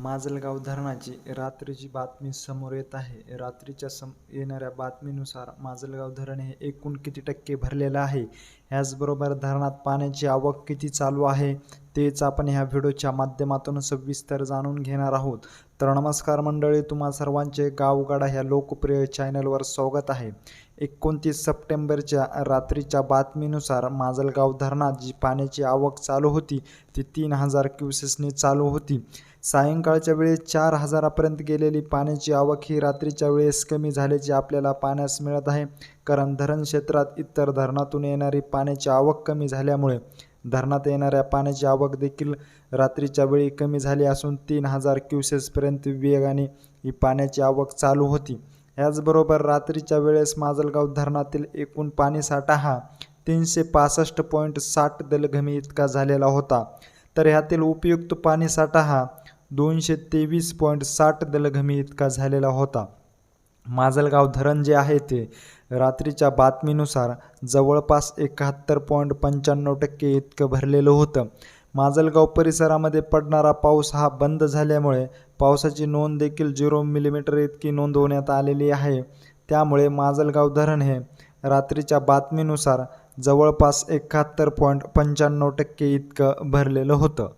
माजलगाव धरणाची रात्रीची बातमी समोर येत आहे. रात्रीच्या सम येणाऱ्या बातमीनुसार माजलगाव धरण हे एकूण किती टक्के भरलेलं आहे? ह्याचबरोबर धरणात पाण्याची आवक किती चालू आहे? तेच आपण ह्या व्हिडिओच्या माध्यमातून सविस्तर जाणून घेणार आहोत. तर नमस्कार मंडळी तुम्हा सर्वांचे गावगाडा ह्या लोकप्रिय चॅनलवर स्वागत आहे. एकोणतीस सप्टेंबरच्या रात्रीच्या बातमीनुसार माजलगाव धरणात जी पाण्याची आवक चालू होती ती तीन हजार क्युसेसनी चालू होती. सायंकाळच्या वेळेस चार हजारापर्यंत गेलेली पाण्याची आवक ही रात्रीच्या वेळेस कमी झाल्याची आपल्याला पाण्यास मिळत आहे. कारण धरण क्षेत्रात इतर धरणातून येणारी पाण्याची आवक कमी झाल्यामुळे धरणात येणाऱ्या पाण्याची आवक देखील रात्रीच्या वेळी कमी झाली असून तीन हजार क्युसेसपर्यंत वेगाने ही पाण्याची आवक चालू होती. याचबरोबर रात्रीच्या वेळेस माजलगाव धरणातील एकूण पाणीसाठा हा तीनशे पासष्ट पॉईंट साठ दलघमी इतका झालेला होता. तर ह्यातील उपयुक्त पाणीसाठा हा दोनशे तेवीस पॉईंट साठ दलघमी इतका झालेला होता. माजलगाव धरण जे आहे ते रात्रीच्या बातमीनुसार जवळपास एकाहत्तर पॉईंट पंच्याण्णव टक्के इतकं भरलेलं होतं. माजलगाव परिसरामध्ये पडणारा पाऊस हा बंद झाल्यामुळे पावसाची नोंद देखील झिरो मिलीमीटर इतकी नोंदवण्यात आलेली आहे. त्यामुळे माजलगाव धरण हे रात्रीच्या बातमीनुसार जवळपास एकाहत्तर पॉईंट पंच्याण्णव टक्के इतकं भरलेलं होतं.